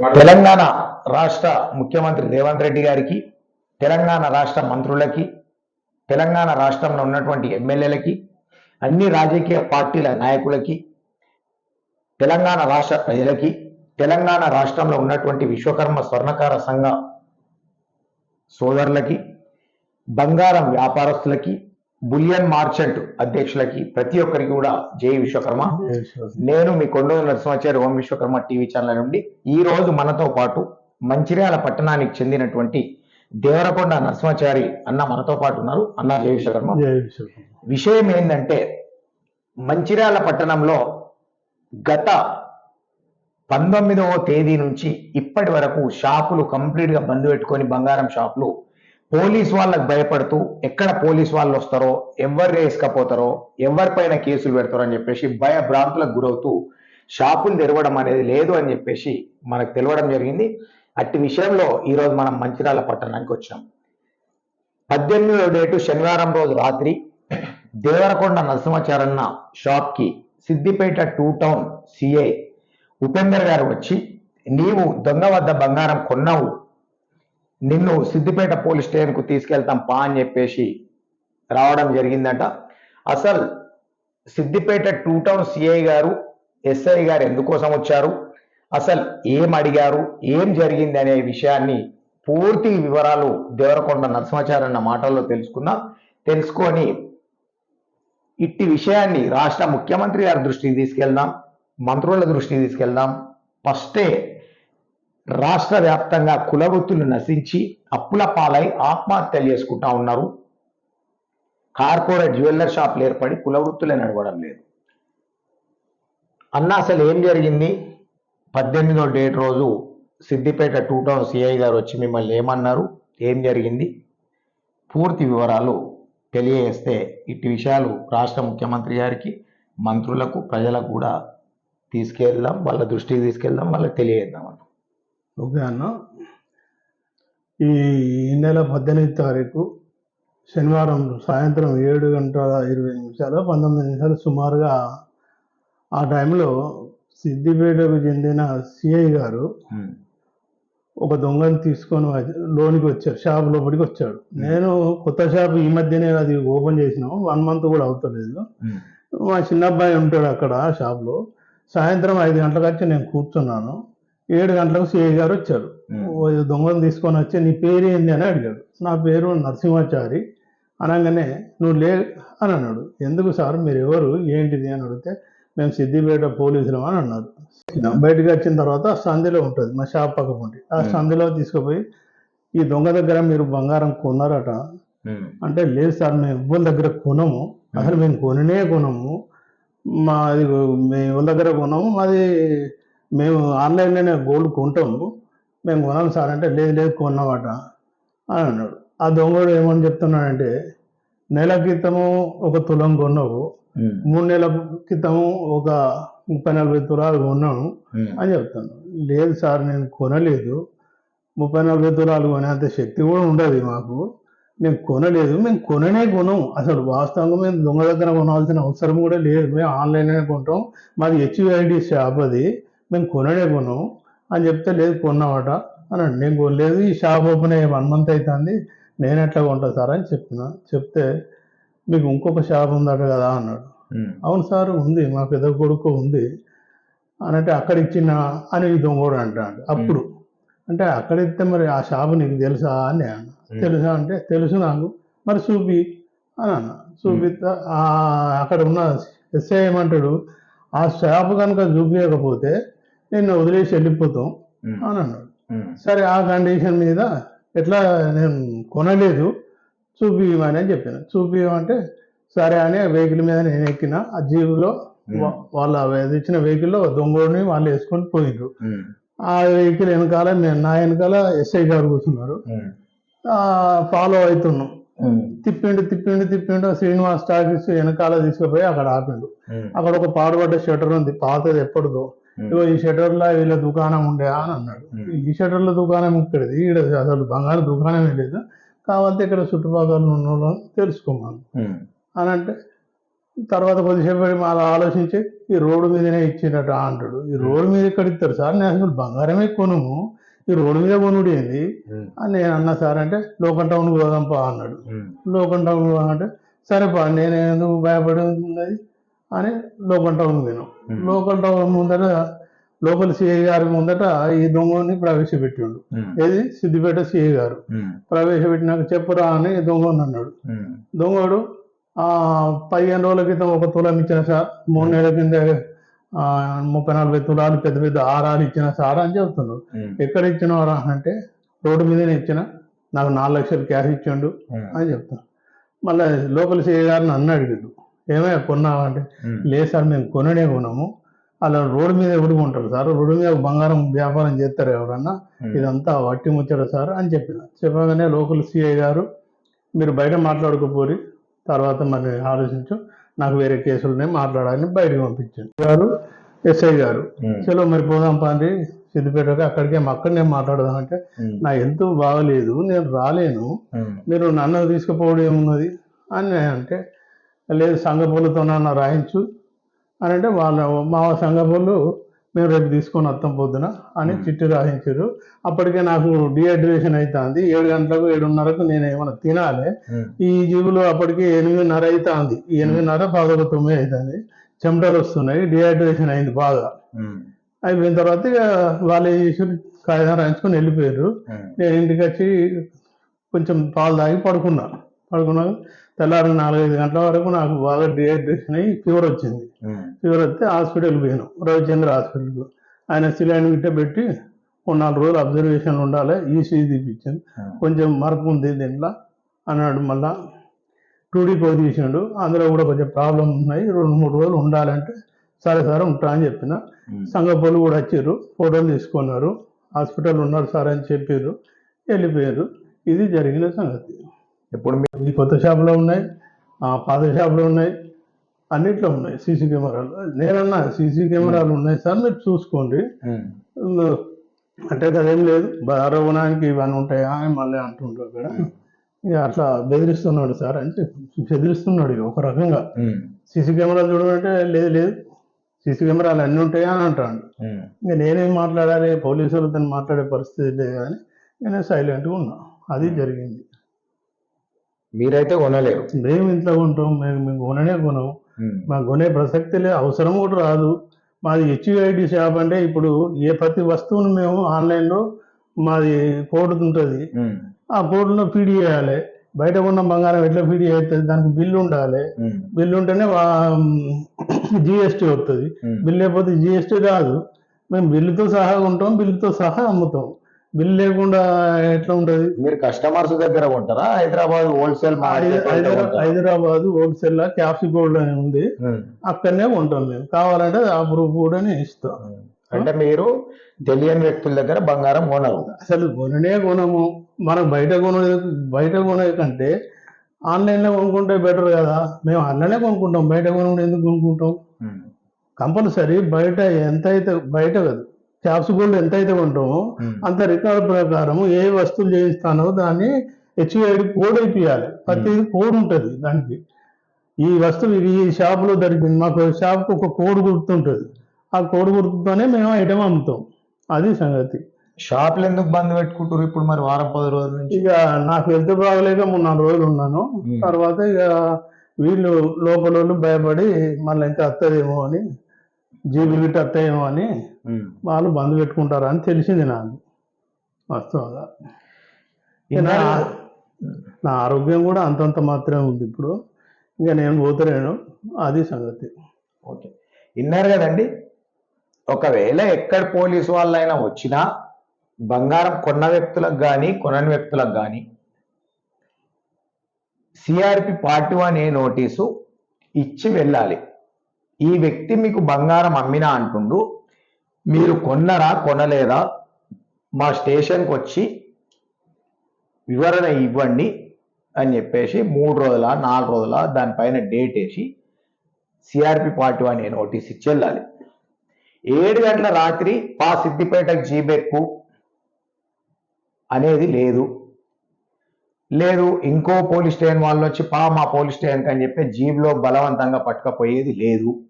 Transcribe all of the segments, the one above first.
తెలంగాణ రాష్ట్ర ముఖ్యమంత్రి రేవంత్ రెడ్డి గారికి తెలంగాణ రాష్ట్ర మంత్రులకి తెలంగాణ రాష్ట్రంలో ఉన్నటువంటి ఎమ్మెల్యేలకి అన్ని రాజకీయ పార్టీల నాయకులకి తెలంగాణ రాష్ట్ర ప్రజలకి తెలంగాణ రాష్ట్రంలో ఉన్నటువంటి విశ్వకర్మ స్వర్ణకార సంఘ సోదరులకి బంగారం వ్యాపారస్తులకి బులియన్ మార్చెంట్ అధ్యక్షులకి ప్రతి ఒక్కరికి కూడా జై విశ్వకర్మ. నేను మీ కొండూరు నరసింహాచారి ఓం విశ్వకర్మ టీవీ ఛానల్ నుండి ఈ రోజు మనతో పాటు మంచిర్యాల పట్టణానికి చెందినటువంటి దేవరకొండ నరసింహాచారి అన్న మనతో పాటు ఉన్నారు. అన్న జై విశ్వకర్మ. విషయం ఏంటంటే మంచిర్యాల పట్టణంలో గత పంతొమ్మిదవ తేదీ నుంచి ఇప్పటి వరకు షాపులు కంప్లీట్గా బంద్ పెట్టుకొని బంగారం షాపులు పోలీస్ వాళ్ళకు భయపడుతూ ఎక్కడ పోలీస్ వాళ్ళు వస్తారో ఎవరు వేసుకపోతారో ఎవరిపైన కేసులు పెడతారో అని చెప్పేసి భయ భ్రాంతులకు గురవుతూ షాపులు తెరవడం అనేది లేదు అని చెప్పేసి మనకు తెలవడం జరిగింది. అట్టి విషయంలో ఈరోజు మనం మంచిర్యాల పట్టణానికి వచ్చాం పద్దెనిమిదవ డేటు శనివారం రోజు రాత్రి దేవరకొండ నరసింహాచారన్న షాప్కి Siddipet two town CI Upender గారు వచ్చి నీవు దొంగ వద్ద బంగారం కొన్నావు నిన్ను సిద్దిపేట పోలీస్ స్టేషన్కు తీసుకెళ్తాం పా అని చెప్పేసి రావడం జరిగిందట. అసలు సిద్దిపేట టూ టౌన్ సిఐ గారు ఎస్ఐ గారు ఎందుకోసం వచ్చారు? అసలు ఏం అడిగారు? ఏం జరిగింది అనే విషయాన్ని పూర్తి వివరాలు దేవరకొండ నరసింహాచార్య మాటల్లో తెలుసుకుందాం తెలుసుకొని ఇట్టి విషయాన్ని రాష్ట్ర ముఖ్యమంత్రి గారి దృష్టికి తీసుకెళ్దాం మంత్రుల దృష్టికి తీసుకెళ్దాం. ఫస్టే రాష్ట్ర వ్యాప్తంగా కులవృత్తులు నశించి అప్పుల పాలై ఆత్మహత్యలు చేసుకుంటా ఉన్నారు. కార్పొరేట్ జ్యువెల్లర్ షాపులు ఏర్పడి కులవృత్తులే నడవడం లేదు. అన్న అసలు ఏం జరిగింది? పద్దెనిమిదో డేట్ రోజు సిద్దిపేట టూ టౌన్ సిఐ గారు వచ్చి మిమ్మల్ని ఏమన్నారు? ఏం జరిగింది? పూర్తి వివరాలు తెలియజేస్తే ఇట్టి విషయాలు రాష్ట్ర ముఖ్యమంత్రి గారికి మంత్రులకు ప్రజలకు కూడా తీసుకెళ్దాం వాళ్ళ దృష్టికి తీసుకెళ్దాం వాళ్ళకి తెలియజేద్దాం అన్న. ఓకే అన్న. ఈ నెల పద్దెనిమిది తారీఖు శనివారం సాయంత్రం ఏడు గంటల ఇరవై నిమిషాలు పంతొమ్మిది నిమిషాలు సుమారుగా ఆ టైంలో సిద్దిపేటకు చెందిన సిఐ గారు ఒక దొంగని తీసుకొని లోనికి వచ్చాడు షాప్ లోపలికి వచ్చాడు. నేను కొత్త షాప్ ఈ మధ్యనే అది ఓపెన్ చేసినాం వన్ మంత్ కూడా అవుతలేదు. మా చిన్న అబ్బాయి ఉంటాడు అక్కడ షాప్లో. సాయంత్రం ఐదు గంటలకు వచ్చి నేను కూర్చున్నాను. ఏడు గంటలకు సిఐ గారు వచ్చారు. దొంగను తీసుకొని వచ్చి నీ పేరు ఏంది? అని అడిగాడు నా పేరు నరసింహాచారి. అనగానే నువ్వు లే అని అన్నాడు. ఎందుకు సార్? మీరు ఎవరు ఏంటిది? అని అడిగితే మేము సిద్దిపేట పోలీసులం అని అన్నారు. బయటకు వచ్చిన తర్వాత సంధిలో ఉంటుంది మా షాప్ పక్క ఉండి ఆ. సంధిలో తీసుకుపోయి ఈ దొంగ దగ్గర మీరు బంగారం కొన్నారట. అంటే లేదు సార్ మేము ఎవరి దగ్గర కొనము. అసలు మేము కొననే కొనము. మాది మేము ఎవరి దగ్గర కొనము. మాది మేము ఆన్లైన్లోనే గోల్డ్ కొంటాము. మేము కొనాం సార్ అంటే లేదు లేదు కొన్నామట అని అన్నాడు. ఆ దొంగడు ఏమని చెప్తున్నాడంటే నెల క్రితము ఒక తులం కొన్నావు. మూడు నెలల క్రితము ఒక ముప్పై నలభై తులాలు కొన్నాను అని చెప్తాను. లేదు సార్ నేను కొనలేదు. ముప్పై నలభై తులాలు కొనేంత శక్తి కూడా ఉండదు మాకు. నేను కొనలేదు. మేము కొననే కొనం అసలు వాస్తవంగా మేము దొంగ దగ్గర కొనాల్సిన అవసరం కూడా లేదు. మేము ఆన్లైన్లోనే కొంటాం. మాది హెచ్యుఐడి షాప్ అది. మేము కొననే కొనం అని చెప్తే లేదు కొన్నామట అని. నేను కొనలేదు ఈ షాప్ ఓపెన్ అయ్యి వన్ మంత్ అవుతుంది నేను ఎట్లా కొంటా సార్ అని చెప్పిన చెప్తే మీకు ఇంకొక షాప్ ఉందట కదా అన్నాడు. అవును సార్ ఉంది మా పెద్ద కొడుకు ఉంది అని అంటే అక్కడ ఇచ్చిన అని దొంగోడు అంటాడు. అప్పుడు అంటే అక్కడ ఇస్తే మరి ఆ షాపు నీకు తెలుసా అని అన్న. తెలుసా అంటే తెలుసు నాకు మరి చూపి అని అన్న. చూపిస్తా అక్కడ ఉన్న ఎస్ఐ ఏమంటాడు ఆ షాపు కనుక చూపించకపోతే నిన్ను వదిలేసి వెళ్ళిపోతాం అని అన్నాడు. సరే ఆ కండిషన్ మీద ఎట్లా నేను కొనలేదు చూపియమని అని చెప్పాను. చూపియమంటే సరే అని వెహికల్ మీద నేను ఎక్కిన ఆ జీబులో వాళ్ళ ఇచ్చిన వెహికల్లో దొంగని వాళ్ళు వేసుకొని పోయిండ్రు ఆ వెహికల్ వెనకాల నేను నా వెనకాల ఎస్ఐ గారు కూర్చున్నారు. ఫాలో అవుతున్నాం. తిప్పిండు తిప్పిండు తిప్పిండు శ్రీనివాస్ టాకీస్ వెనకాల తీసుకుపోయి అక్కడ ఆపిండు. అక్కడ ఒక పాడుపడ్డ షటర్ ఉంది పాతది ఎప్పటిదో. ఇగో ఈ షటర్లో వీళ్ళ దుకాణం ఉండే అని అన్నాడు. ఈ షటర్లో దుకాణం ఇక్కడది ఈడ అసలు బంగారు దుకాణమే లేదు. కావాలంటే ఇక్కడ చుట్టుపక్కల ఉన్న వాళ్ళని తెలుసుకోమను అని అంటే తర్వాత కొద్దిసేపు మళ్ళీ ఆలోచించి ఈ రోడ్డు మీదనే ఇచ్చినట్టు అంటాడు. ఈ రోడ్డు మీద ఎక్కడ ఇస్తారు సార్? నేను అసలు బంగారమే కొనుము. ఈ రోడ్డు మీద కొనుడు ఏంది? అని నేను అన్నా సార్ అంటే లోకల్ టౌన్ పోదాంపా అన్నాడు. లోకల్ టౌన్ అంటే సరే పా నేను ఎందుకు భయపడి ఉన్నది అని లోకల్ టౌన్ పోయినాం. లోకల్ టౌన్ ముందట లోకల్ సిఐ గారి ముందట ఈ దొంగని ప్రవేశపెట్టిండు. ఏది? సిద్దిపేట సిఐ గారు. ప్రవేశపెట్టినాక చెప్పురా అని దొంగని అన్నాడు. దొంగడు ఆ పదిహేను రోజుల క్రితం ఒక తులం ఇచ్చిన సార్ మూడు నెలల కింద ముప్పై నలభై తులాలు పెద్ద పెద్ద ఆరాలు ఇచ్చిన సార్ అని చెబుతున్నాడు. ఎక్కడ ఇచ్చినవరా అంటే రోడ్డు మీదనే ఇచ్చిన నాకు నాలుగు లక్షలు క్యాష్ ఇచ్చిండు అని చెప్తాను మళ్ళీ లోకల్ సిఐ గారిని అన్న అడిగిండు. ఏమైనా కొన్నావా అంటే లేదు సార్ మేము కొననే కొన్నాము అలా రోడ్డు మీద ఎవరు కొంటారు సార్? రోడ్డు మీద బంగారం వ్యాపారం చేస్తారు ఎవరన్నా? ఇదంతా వట్టి ముచ్చట సార్ అని చెప్పిన. చెప్పగానే లోకల్ సిఐ గారు మీరు బయట మాట్లాడుకోపోరి తర్వాత మరి ఆలోచించు. నాకు వేరే కేసులనే మాట్లాడాలని బయటకు పంపించాను. గారు ఎస్ఐ గారు చలో మరి పోదాం పండి సిద్దిపేటకి అక్కడికే అక్కడనే మాట్లాడదాం అంటే నా ఎంతో బాగలేదు నేను రాలేను మీరు నన్ను తీసుకుపోవడం ఏమున్నది? అని అంటే లేదు సంఘపూలతో నన్ను రాయించు అని అంటే వాళ్ళ మా సంఘపూలు మేము రేపు తీసుకొని వస్తాం పొద్దున అని చిట్టి రాయించారు. అప్పటికే నాకు డిహైడ్రేషన్ అవుతుంది ఏడు గంటలకు ఏడున్నరకు నేను ఏమైనా తినాలి. ఈ జీబులో అప్పటికి ఎనిమిదిన్నర అవుతుంది ఈ ఎనిమిదిన్నర పదకొండు తొమ్మిది అవుతుంది చెమటలు వస్తున్నాయి. డిహైడ్రేషన్ అయింది బాగా. అయిపోయిన తర్వాత ఇక వాళ్ళు ఏం చేసారు కాగితం రాయించుకొని వెళ్ళిపోయారు. నేను ఇంటికి వచ్చి కొంచెం పాలు తాగి పడుకున్నా. పడుకున్నాక తెల్లారి నాలుగైదు గంటల వరకు నాకు బాగా డిహైడ్రేషన్ అయ్యి ఫీవర్ వచ్చింది. ఫీవర్ వస్తే హాస్పిటల్కి పోయాను. రవిచంద్ర హాస్పిటల్కి ఆయన సిలైన్ గిట్ట పెట్టి ఒక నాలుగు రోజులు అబ్జర్వేషన్ ఉండాలి ఈసీజీ తీపించాను కొంచెం మార్పు ఉంది దీంట్లో అన్నాడు మళ్ళా. టూడీ కో తీసిండు. అందులో కూడా కొంచెం ప్రాబ్లం ఉన్నాయి. రెండు మూడు రోజులు ఉండాలంటే సరే సార్ ఉంటా అని చెప్పిన. సంఘపోలు కూడా వచ్చారు. ఫోటోలు తీసుకున్నారు. హాస్పిటల్ ఉన్నారు సార్ అని చెప్పారు. వెళ్ళిపోయారు. ఇది జరిగిన సంగతి. ఇప్పుడు మీ- ఈ కొత్త షాపులో ఉన్నాయి ఆ పాత షాపులో ఉన్నాయి అన్నిట్లో ఉన్నాయి సీసీ కెమెరాలు. నేనన్నా సీసీ కెమెరాలు ఉన్నాయి సార్ మీరు చూసుకోండి. అంటే కదేం లేదు. ఆరోపణానికి ఇవన్నీ ఉంటాయా అని మళ్ళీ అంటుండ్రు అక్కడ. ఇక అట్లా బెదిరిస్తున్నాడు సార్ చెప్పి బెదిరిస్తున్నాడు ఇక ఒక రకంగా. సీసీ కెమెరాలు చూడమంటే లేదు లేదు. సీసీ కెమెరాలు అన్నీ ఉంటాయా అని అంటాడు. ఇంకా నేనేం మాట్లాడాలి? పోలీసులతో మాట్లాడే పరిస్థితి లేదు కానీ నేను సైలెంట్గా ఉన్నా. అది జరిగింది. మీరైతే కొనలేరు. మేము ఇంట్లో కొంటాం మేము మేము కొననే కొనం. మాకు కొనే ప్రసక్తి లేదు అవసరం కూడా రాదు. మాది హెచ్యుఐడి షాప్ అంటే ఇప్పుడు ఏ ప్రతి వస్తువును మేము ఆన్లైన్లో మాది కోడ్ ఉంటుంది. ఆ కోడ్లో ఫీడ్ చేయాలి. బయట ఉన్న బంగారం ఎట్లా ఫీడ్ చేస్తుంది దానికి బిల్లు ఉండాలి. బిల్లు ఉంటేనే జిఎస్టీ వస్తుంది బిల్ లేకపోతే జిఎస్టీ రాదు మేము బిల్లుతో సహా ఉంటాం బిల్లుతో సహా అమ్ముతాం. బిల్ లేకుండా ఎట్లా ఉంటుంది? మీరు కస్టమర్స్ దగ్గర కొంటారా? హైదరాబాద్ హోల్సేల్ హైదరాబాద్ హోల్సేల్ క్యాప్సి గోల్డ్ అని ఉంది. అక్కడనే కొంటాం మేము. కావాలంటే ఆ ప్రూఫ్ కూడా ఇస్తాం. అంటే మీరు తెలియని వ్యక్తుల దగ్గర బంగారం కొనరు. అసలు కొననే కొనము. మనం బయట కొనే బయట కొనే కంటే ఆన్లైన్లో కొనుక్కుంటే బెటర్ కదా. మేము ఆన్లైన్లో కొనుక్కుంటాం. బయట కొనుక్కుంటే ఎందుకు కొనుక్కుంటాం? కంపల్సరీ బయట ఎంత అయితే బయట కాదు. క్యాప్స్ గోల్డ్ ఎంత అయితే కొంటామో అంత రికార్డు ప్రకారం ఏ వస్తువులు చేయిస్తానో దాన్ని హెచ్ఐడి కోడ్ అయిపోయాలి. ప్రతి కోడ్ ఉంటుంది దానికి. ఈ వస్తువు ఇది ఈ షాపులో దొరికింది. మాకు షాప్కి ఒక కోడ్ గుర్తుంటుంది. ఆ కోడ్ గుర్తుతోనే మేము ఐటమ్ అమ్ముతాం. అది సంగతి. షాపులు ఎందుకు బంద్ పెట్టుకుంటారు ఇప్పుడు మరి వారం పది రోజుల నుంచి? ఇక నాకు హెల్త్ బాగలేక మూడు నాలుగు రోజులు ఉన్నాను. తర్వాత ఇక వీళ్ళు లోపల వాళ్ళు భయపడి మళ్ళీ ఇంకా వస్తుందేమో అని జీబీ గిట్ట వస్తాయేమో అని వాళ్ళు బంద్ పెట్టుకుంటారు అని తెలిసింది నాకు. వాస్తవంగా. నా ఆరోగ్యం కూడా అంతంత మాత్రమే ఉంది ఇప్పుడు. ఇంకా నేను పోతలేను. అది సంగతి. ఓకే. విన్నారు కదండి? ఒకవేళ ఎక్కడ పోలీసు వాళ్ళైనా వచ్చినా బంగారం కొన్న వ్యక్తులకు కానీ కొనని వ్యక్తులకు కానీ CRP party one A notice ఇచ్చి వెళ్ళాలి. ఈ వ్యక్తి మీకు బంగారం అమ్మినా అంటుండు మీరు కొన్నరా కొనలేదా? మా స్టేషన్కి వచ్చి వివరణ ఇవ్వండి అని చెప్పేసి మూడు రోజుల నాలుగు రోజుల దానిపైన డేట్ వేసి సిఆర్పి పార్టీ వన్ నోటీస్ ఇచ్చి వెళ్ళాలి. ఏడు గంటల రాత్రి పా సిద్దిపేట జీబెక్కు అనేది లేదు. లేదు ఇంకో పోలీస్ స్టేషన్ వాళ్ళు వచ్చి పా మా పోలీస్ స్టేషన్కి అని చెప్పి జీబ్లో బలవంతంగా పట్టుకపోయేది లేదు.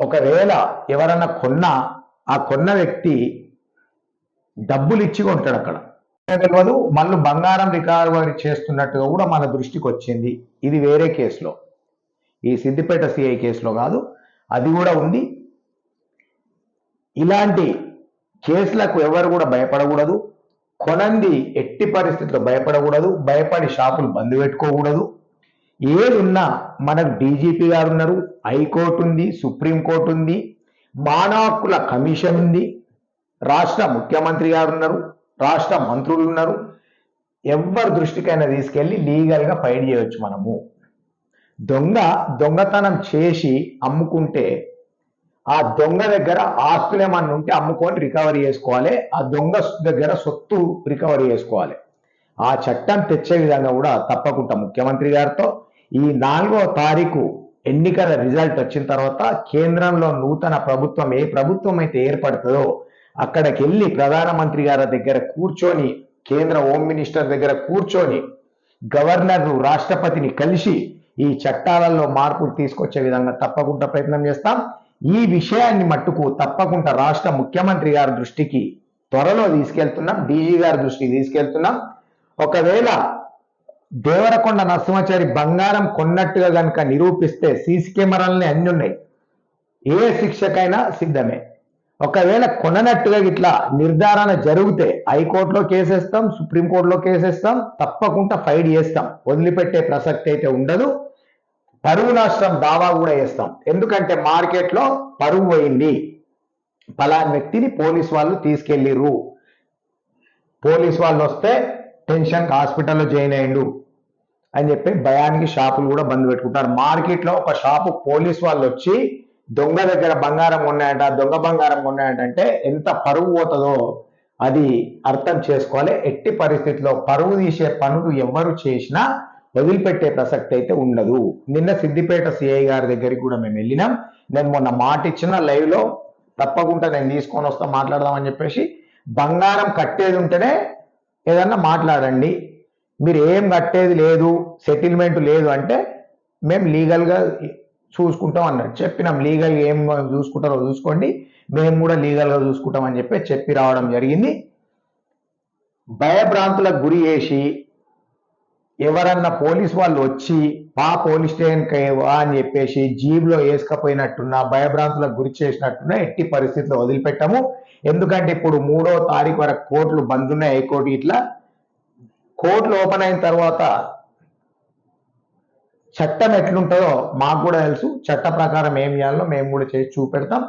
ఒకవేళ ఎవరన్నా కొన్నా ఆ కొన్న వ్యక్తి డబ్బులు ఇచ్చి కొంటాడు అక్కడ. తెలియదు మళ్ళీ బంగారం రికవరీ చేస్తున్నట్టుగా కూడా మన దృష్టికి వచ్చింది. ఇది వేరే కేసులో. ఈ సిద్దిపేట సిఐ కేసులో కాదు అది కూడా ఉంది. ఇలాంటి కేసులకు ఎవరు కూడా భయపడకూడదు. కొనంది ఎట్టి పరిస్థితుల్లో భయపడకూడదు. భయపడి షాపులు బంద్ పెట్టుకోకూడదు. ఏదున్నా మనకు డీజీపీ గారు ఉన్నారు హైకోర్టు ఉంది సుప్రీంకోర్టు ఉంది మానాకుల కమిషన్ ఉంది రాష్ట్ర ముఖ్యమంత్రి గారు ఉన్నారు రాష్ట్ర మంత్రులు ఉన్నారు ఎవరి దృష్టికైనా తీసుకెళ్ళి లీగల్గా ఫైట్ చేయవచ్చు మనము. దొంగ దొంగతనం చేసి అమ్ముకుంటే ఆ దొంగ దగ్గర ఆస్తులు ఏమన్నా ఉంటే అమ్ముకొని రికవరీ చేసుకోవాలి. ఆ దొంగ దగ్గర సొత్తు రికవరీ చేసుకోవాలి. ఆ చట్టం తెచ్చే విధంగా కూడా తప్పకుండా ముఖ్యమంత్రి గారితో ఈ నాలుగో తారీఖు ఎన్నికల రిజల్ట్ వచ్చిన తర్వాత కేంద్రంలో నూతన ప్రభుత్వం ఏ ప్రభుత్వం అయితే ఏర్పడుతుందో అక్కడికి వెళ్ళి ప్రధానమంత్రి గారి దగ్గర కూర్చొని కేంద్ర హోమ్ మినిస్టర్ దగ్గర కూర్చొని గవర్నర్ రాష్ట్రపతిని కలిసి ఈ చట్టాలలో మార్పులు తీసుకొచ్చే విధంగా తప్పకుండా ప్రయత్నం చేస్తాం. ఈ విషయాన్ని మట్టుకు తప్పకుండా రాష్ట్ర ముఖ్యమంత్రి గారి దృష్టికి త్వరలో తీసుకెళ్తున్నాం డీజీ గారి దృష్టికి తీసుకెళ్తున్నాం. ఒకవేళ దేవరకొండ నరసింహచారి బంగారం కొన్నట్టుగా కనుక నిరూపిస్తే సీసీ కెమెరాలని అన్ని ఉన్నాయి. ఏ శిక్షకైనా సిద్ధమే. ఒకవేళ కొననట్టుగా ఇట్లా నిర్ధారణ జరిగితే హైకోర్టులో కేసేస్తాం సుప్రీంకోర్టులో కేసేస్తాం తప్పకుండా ఫైట్ చేస్తాం. వదిలిపెట్టే ప్రసక్తి అయితే ఉండదు. పరువు నష్టం దావా కూడా వేస్తాం ఎందుకంటే మార్కెట్లో పరువు పోయింది. పలాని వ్యక్తిని పోలీస్ వాళ్ళు తీసుకెళ్ళిర్రు. పోలీస్ వాళ్ళు వస్తే టెన్షన్ హాస్పిటల్లో జాయిన్ అయ్యిండు. అని చెప్పి భయానికి షాపులు కూడా బంద్ పెట్టుకుంటారు. మార్కెట్లో ఒక షాపు పోలీస్ వాళ్ళు వచ్చి దొంగ దగ్గర బంగారం ఉన్నాయంట దొంగ బంగారం ఉన్నాయంట అంటే ఎంత పరువు పోతుందో అది అర్థం చేసుకోవాలి. ఎట్టి పరిస్థితిలో పరువు తీసే పనులు ఎవరు చేసినా వదిలిపెట్టే ప్రసక్తి అయితే ఉండదు. నిన్న సిద్దిపేట సిఐ గారి దగ్గరికి కూడా మేము వెళ్ళినాం. నేను మొన్న మాట ఇచ్చిన లైవ్లో తప్పకుండా నేను తీసుకొని వస్తా మాట్లాడదామని చెప్పేసి బంగారం కట్టేది ఉంటేనే ఏదన్నా మాట్లాడండి. మీరు ఏం కట్టేది లేదు సెటిల్మెంట్ లేదు అంటే మేము లీగల్గా చూసుకుంటాం అన్నారు. చెప్పినాం లీగల్ ఏం చూసుకుంటారో చూసుకోండి. మేము కూడా లీగల్గా చూసుకుంటాం అని చెప్పి చెప్పి రావడం జరిగింది. భయభ్రాంతులకు గురి చేసి ఎవరన్నా పోలీస్ వాళ్ళు వచ్చి మా పోలీస్ స్టేషన్కి అని చెప్పేసి జీబ్లో వేసుకపోయినట్టున్నా భయభ్రాంతులకు గురి చేసినట్టున్నా ఎట్టి పరిస్థితుల్లో వదిలిపెట్టాము. ఎందుకంటే ఇప్పుడు మూడో తారీఖు వరకు కోర్టులు బంద్ ఉన్నాయి హైకోర్టు ఇట్లా. కోర్టులు ఓపెన్ అయిన తర్వాత చట్టం ఎట్లుంటుందో మాకు కూడా తెలుసు. చట్ట ప్రకారం ఏం చేయాలో మేము కూడా చేసి చూపెడతాం.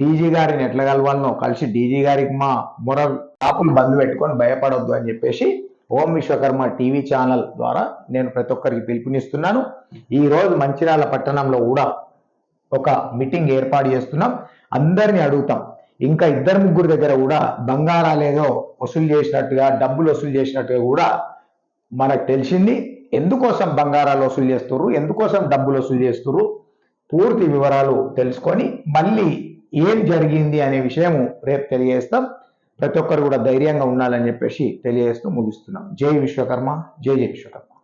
డీజీ గారిని ఎట్లా కలవాలనో కలిసి డీజీ గారికి మా మొర షాపులు బంద్ పెట్టుకొని భయపడొద్దు అని చెప్పేసి ఓం విశ్వకర్మ టీవీ ఛానల్ ద్వారా నేను ప్రతి ఒక్కరికి పిలుపునిస్తున్నాను. ఈరోజు మంచిర్యాల పట్టణంలో కూడా ఒక మీటింగ్ ఏర్పాటు చేస్తున్నాం. అందరిని అడుగుతాం. ఇంకా ఇద్దరు ముగ్గురు దగ్గర కూడా బంగారాలు ఏదో వసూలు చేసినట్టుగా డబ్బులు వసూలు చేసినట్టుగా కూడా మనకు తెలిసింది. ఎందుకోసం బంగారాలు వసూలు చేస్తుర్రు? ఎందుకోసం డబ్బులు వసూలు చేస్తుర్రు? పూర్తి వివరాలు తెలుసుకొని మళ్ళీ ఏం జరిగింది అనే విషయము రేపు తెలియజేస్తాం. ప్రతి ఒక్కరు కూడా ధైర్యంగా ఉండాలని చెప్పేసి తెలియజేస్తూ ముగిస్తున్నాం. జై విశ్వకర్మ జై జై విశ్వకర్మ.